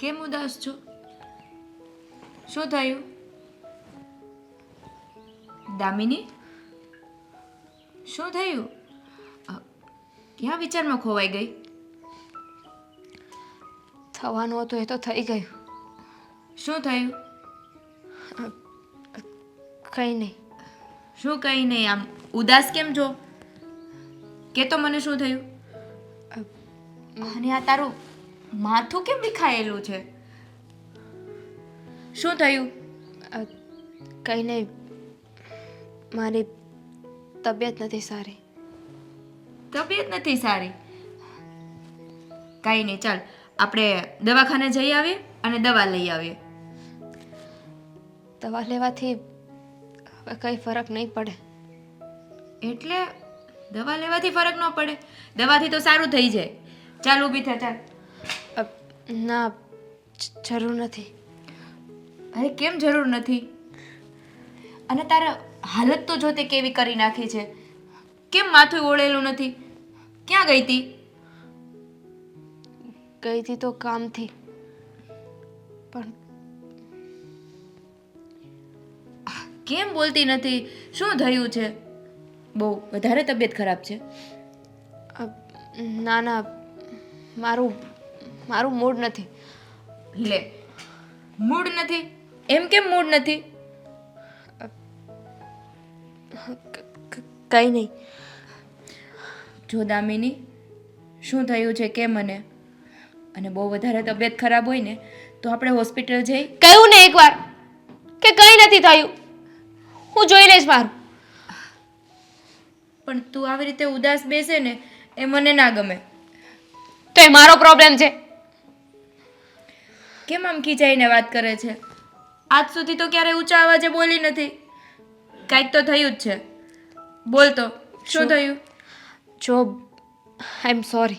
કેમ ઉદાસ છો? શું થયું? દામિની? શું થયું? ક્યાં વિચારમાં ખોવાઈ ગઈ? થવાનું હતું એ તો થઈ ગયું. શું થયું? કંઈ નહીં. શું કંઈ નહીં આમ ઉદાસ કેમ છો? કે તો મને શું થયું? અને આ તારું માથું કેમ વિખાયેલું છે? શું થયું? કંઈ નહીં. મારી તબિયત નથી સારી. તબિયત નથી સારી? કાંઈ નહીં ચાલ. આપણે દવાખાને જઈ આવીએ અને દવા લઈ આવીએ. દવા લેવાથી હવે કંઈ ફરક નહીં પડે. એટલે દવા લેવાથી ફરક ન પડે? દવાથી તો સારું થઈ જાય. ચાલ ઊભી થા ચાલ. ના જરૂર નથી. અરે કેમ જરૂર નથી? અને તારા હાલત તો જો તે કેવી કરી નાખી છે? કેમ માથું ઓળેલું નથી? ક્યાં ગઈ હતી ગઈ હતી તો કામથી. પણ કેમ બોલતી નથી? શું થયું છે? બહુ વધારે તબિયત ખરાબ છે? ના ના મારું મારું મૂડ નથી. લે મૂડ નથી? એમ કેમ મૂડ નથી? કંઈ નહીં. જો દામિની શું થયું છે કે મને? અને બહુ વધારે તબિયત ખરાબ હોય ને તો આપણે હોસ્પિટલ જઈ? કહ્યું ને એકવાર કે કંઈ નથી થયું. હું જોઈ લઈશ મારું પણ તું આવી રીતે ઉદાસ બેસે ને એ મને ના ગમે. તો એ મારો પ્રોબ્લેમ છે. કેમ આમ ખીચાઈને વાત કરે છે? આજ સુધી તો ક્યારે ઊંચા અવાજે બોલી નથી. કાંઈક તો થયું જ છે. બોલ તો શું થયું? જો આઈ એમ સોરી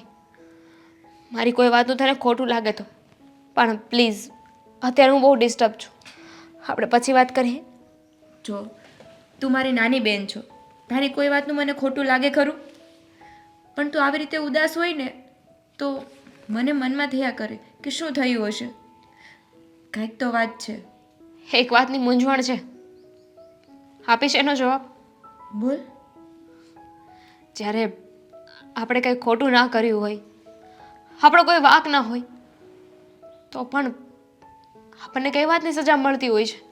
મારી કોઈ વાતનું તને ખોટું લાગે તો. પણ પ્લીઝ અત્યારે હું બહુ ડિસ્ટર્બ છું. આપણે પછી વાત કરીએ. જો તું મારી નાની બેન છો. તારી કોઈ વાતનું મને ખોટું લાગે ખરું? પણ તું આવી રીતે ઉદાસ હોય ને તો મને મનમાં થયા કરે કે શું થયું હશે? કાંઈક તો વાત છે. એક વાતની મૂંઝવણ છે. આપીશ એનો જવાબ? બોલ. જ્યારે આપણે કંઈ ખોટું ના કર્યું હોય આપણો કોઈ વાક ના હોય તો પણ આપણને કઈ વાતની સજા મળતી હોય છે?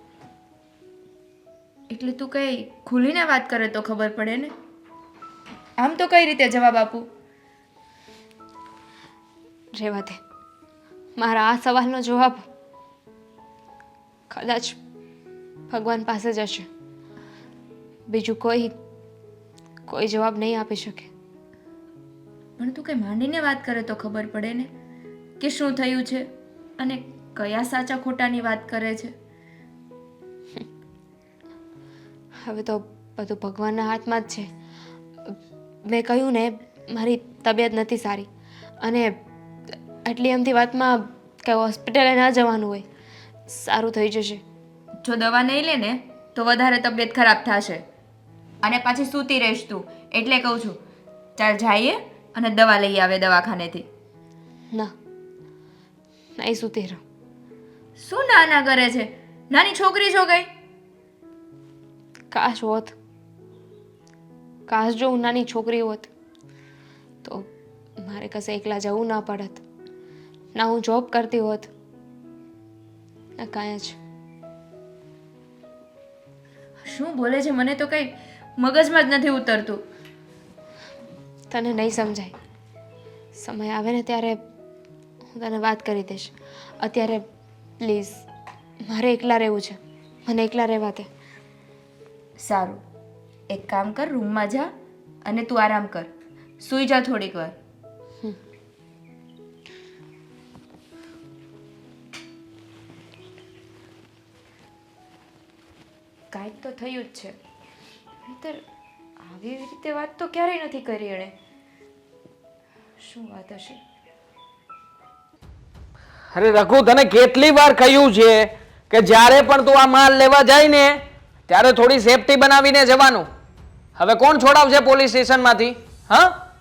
એટલે તું કંઈ ખુલીને વાત કરે તો ખબર પડે ને? આમ તો કઈ રીતે જવાબ આપું? રેવા દે. મારા આ સવાલનો જવાબ કદાચ ભગવાન પાસે જ હશે બીજું કોઈ કોઈ જવાબ નહીં આપી શકે પણ તું કંઈ માંડીને વાત કરે તો ખબર પડે ને કે શું થયું છે અને કયા સાચા ખોટાની વાત કરે છે હવે તો બધું ભગવાનના હાથમાં જ છે મેં કહ્યું ને મારી તબિયત નથી સારી અને આટલી એમથી વાતમાં કે હોસ્પિટલે ના જવાનું હોય સારું થઈ જશે. જો દવા નહીં લે ને તો વધારે તબિયત ખરાબ થશે. અને પાછી સૂતી રહીશ તું. એટલે કહું છું ચાલ જઈએ અને દવા લઈ આવે દવાખાનેથી. ના નહીં સૂતી રહો. શું ના ના કરે છે? નાની છોકરી છો ગઈ કાશ હોત. કાશ જો હું નાની છોકરી હોત તો મારે કશે એકલા જવું ના પડત. ના હું જોબ કરતી હોત ના કાંઈ જ. શું બોલે છે? મને તો કંઈ મગજમાં જ નથી ઉતરતું. તને નહીં સમજાય. સમય આવે ને ત્યારે હું તને વાત કરી દઈશ. અત્યારે પ્લીઝ મારે એકલા રહેવું છે. મને એકલા રહેવા દે. સારું. એક કામ કર રૂમમાં જા અને તું આરામ કર. સૂઈ જા થોડીક વાર. કાંઈક તો થયું જ છે. નહીતર આવી રીતે વાત તો ક્યારેય નથી કરી એણે. શું વાત હશે? અરે રઘુ, તને કેટલી વાર કહ્યું છે કે જ્યારે પણ તું આ માલ લેવા જાય ને, ત્યારે થોડી સેફટી બનાવીને જવાનું. હવે કોણ છોડાવશે પોલીસ સ્ટેશનમાંથી? હા?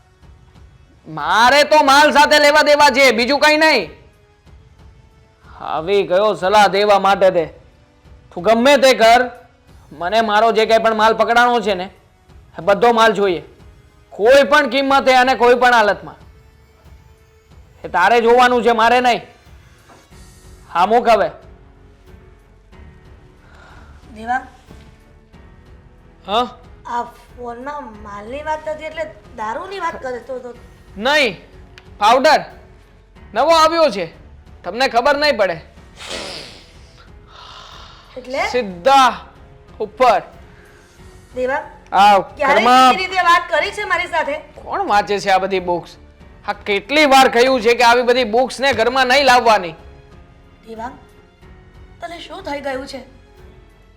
મારે તો માલ સાથે લેવા દેવા છે, બીજું કંઈ નહીં. આવી ગયો સલાહ દેવા માટે તે. તું ગમે તે કર. મને મારો જે કંઈ પણ માલ પકડાણો છે ને બધો માલ જોઈએ. કોઈ પણ કિંમતે અને કોઈ પણ હાલતમાં. એ તારે જોવાનું છે મારે નહીં. હા મૂક હવે. દેવા હા? આ ફોનમાં માલની વાત એટલે દારૂની વાત કરે તો. નહીં. પાવડર. નવો આવ્યો છે. તમને ખબર નહીં પડે. એટલે? સીધા. ઉપર. દેવા આ ક્યારે ઘરમાં રીતે વાત કરી છે મારી સાથે? કોણ વાંચે છે આ બધી બુક્સ હા કેટલી વાર કહ્યું છે કે આવી બધી બુક્સ ને ઘરમાં નહીં લાવવાની. દેવા તને શું થઈ ગયું છે?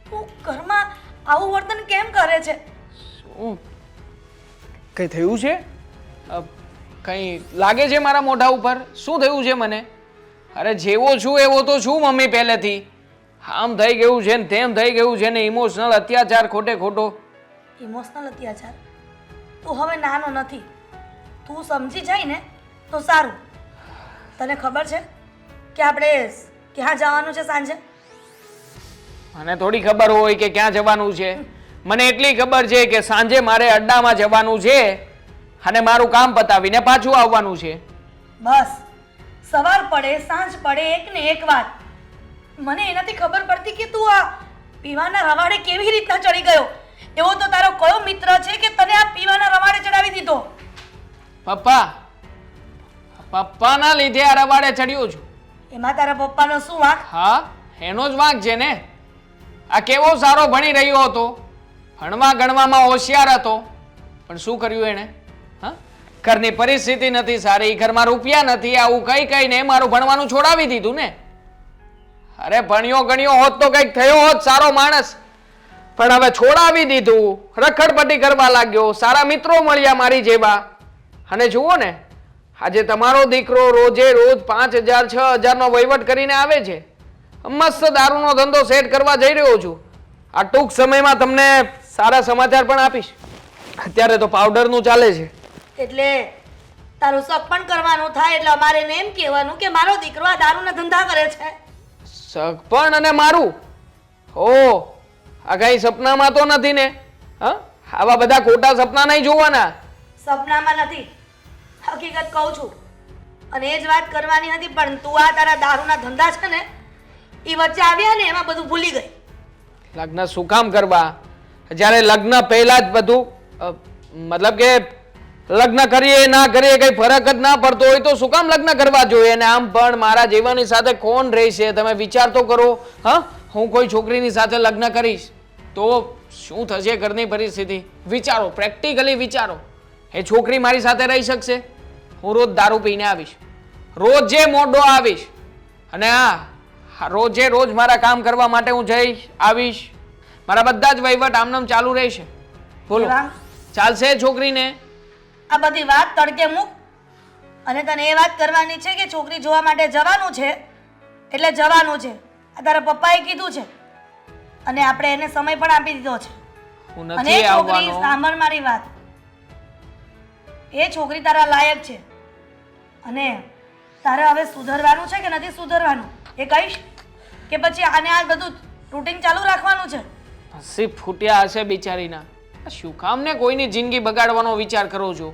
તું ઘરમાં આવું વર્તન કેમ કરે છે? શું? કઈ થયું છે? અ, કઈ લાગે છે મારા મોઢા ઉપર? શું થયું છે મને? અરે જેવો છું એવો તો છું મમ્મી પહેલેથી. આમ થઈ ગયું છે ને તેમ થઈ ગયું છે ને ઇમોશનલ અત્યાચાર ખોટે ખોટો. ઇમોશનલ અત્યાચાર? તું હવે નાનો નથી. તું સમજી જાય ને તો સારું. તને ખબર છે કે આપણે ક્યાં જવાનું છે સાંજે? મને થોડી ખબર હોય કે ક્યાં જવાનું છે. મને એટલી ખબર છે કે સાંજે મારે અડ્ડામાં જવાનું છે અને મારું કામ પતાવીને પાછું આવવાનું છે. બસ. સવાર પડે સાંજ પડે એક ને એક વાત મને એનાથી ખબર પડતી કે તું આ પીવાના રવાડે કેવી રીતના ચડી ગયો? એવો તો તારો કયો મિત્ર છે કે તને આ પીવાના રવાડે ચડાવી દીધો? પપ્પા પપ્પાના લીધે આ રવાડે ચડ્યો છું. એમાં તારા પપ્પાનો શું વાંક? હા એનો જ વાંક છે ને. આ કેવો સારો ભણી રહ્યો હતો. ભણવા ગણવામાં હોશિયાર હતો. પણ શું કર્યું એણે? હા? ઘરની પરિસ્થિતિ નથી સારી ઘરમાં રૂપિયા નથી આવું કઈ કઈને મારું ભણવાનું છોડાવી દીધું ને. અરે ભણ્યો ગણ્યો હોત તો કંઈક થયો હોત, સારો માણસ. પણ હવે છોડાવી દીધું, રખડપટ્ટી કરવા લાગ્યો, સારા મિત્રો મળ્યા મારી જેવા. અને જુઓ ને, આજે તમારો દીકરો રોજે રોજ પાંચ હજાર, છ હજારનો વહીવટ કરીને આવે છે. મસ્ત દારૂનો ધંધો સેટ કરવા જઈ રહ્યો છું. આ ટૂંક સમયમાં તમને સારા સમાચાર પણ આપીશ. અત્યારે તો પાવડરનું ચાલે છે. એટલે તારું શક પણ કરવાનું થાય એટલે અમારે એમ કહેવાનું કે મારો દીકરો આ દારૂના ધંધા કરે છે. સગપણ અને મારું? હો આ કઈ સપનામાં તો નથી ને? હા? આવા બધા ખોટા સપના નહીં જોવાના? સપનામાં નથી. હકીકત કહું છું. અને એ જ વાત કરવાની હતી પણ તું આ તારા દારૂના ધંધા છે ને એ વચ્ચે આવ્યા ને એમાં બધું ભૂલી ગઈ. લગ્ન શું કામ કરવા? જ્યારે લગ્ન પહેલા જ બધું મતલબ કે લગ્ન કરીએ ના કરીએ કઈ ફરક જ ના પડતો હોય તો શું કામ લગ્ન કરવા જોઈએ? અને આમ પણ મારા જીવનની સાથે કોણ રહેશે? તમે વિચાર તો કરો. હા? હું કોઈ છોકરીની સાથે લગ્ન કરીશ તો શું થશે ઘરની પરિસ્થિતિ? વિચારો પ્રેક્ટિકલી વિચારો. એ છોકરી મારી સાથે રહી શકશે? હું રોજ દારૂ પીને આવીશ. રોજે મોઢો આવીશ. અને હા રોજે રોજ મારા કામ કરવા માટે હું જઈશ આવીશ. મારા બધા જ વહીવટ આમનામ ચાલુ રહેશે. બોલો. ચાલશે છોકરીને? આ બધી વાત તડકે મૂક. અને તને એ વાત કરવાની છે કે છોકરી જોવા માટે જવાનું છે એટલે જવાનું છે. આ તારા પપ્પાએ કીધું છે. અને આપણે એને સમય પણ આપી દીધો છે. હું અને એ નથી છોકરી આવવાનો. સાંભળ મારી વાત. એ છોકરી તારા લાયક છે. અને તારે હવે સુધરવાનું છે કે નથી સુધરવાનું? એ કહીશ કે પછી આને આ બધું રૂટિન ચાલુ રાખવાનું છે? હસી ફૂટ્યા હશે બિચારીના. શું કામ ને કોઈની જિંદગી બગાડવાનો વિચાર કરો છો?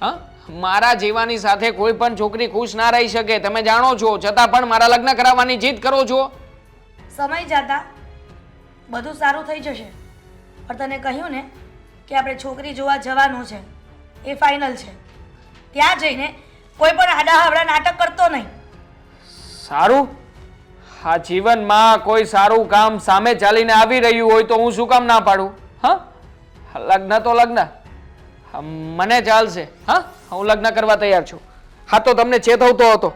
હા? મારા જીવાની સાથે કોઈ પણ છોકરી ખુશ ના રહી શકે તમે જાણો છો છતાં પણ મારા લગ્ન કરાવવાની જીદ કરો છો? સમય જતા બધું સારું થઈ જશે. પણ તને કહ્યું ને કે આપણે છોકરી જોવા જવાનું છે એ ફાઇનલ છે. ત્યાં જઈને કોઈ પણ આડા હવડા નાટક કરતો નહીં. સારું? આ જીવનમાં કોઈ સારું કામ સામે ચાલીને આવી રહ્યું હોય તો હું શું કામ ના પાડું? હા? લગ્ન તો લગ્ન. મને ચાલશે હા, હું લગ્ન કરવા તૈયાર છું. હા, તો તમને ચેતવતો હતો.